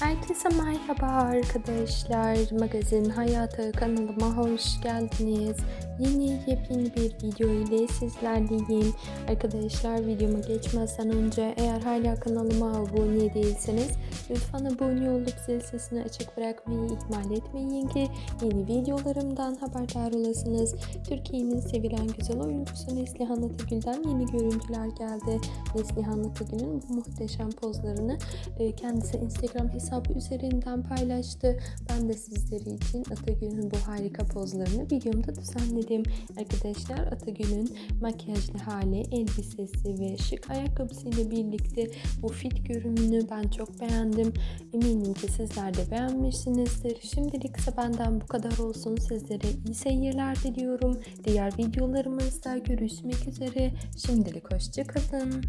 Herkese merhaba arkadaşlar. Magazin Hayatı kanalıma hoş geldiniz. Yeni yepyeni bir video ile sizlerleyim. Arkadaşlar videomu geçmezden önce eğer hala kanalıma abone değilseniz lütfen abone olup zil sesini açık bırakmayı ihmal etmeyin ki yeni videolarımdan haberdar olasınız. Türkiye'nin sevilen güzel oyuncusu Neslihan Atagül'den yeni görüntüler geldi. Neslihan Atagül'ün bu muhteşem pozlarını e, kendisi Instagram hesabı üzerinden paylaştı. Ben de sizleri için Atagül'ün bu harika pozlarını videomda düzenledim. Arkadaşlar Atagül'ün makyajlı hali, elbisesi ve şık ayakkabısıyla birlikte bu fit görünümünü ben çok beğendim. Eminim ki sizler de beğenmişsinizdir. Şimdilik ise benden bu kadar olsun. Sizlere iyi seyirler diliyorum. Diğer videolarımızda görüşmek üzere. Şimdilik hoşçakalın.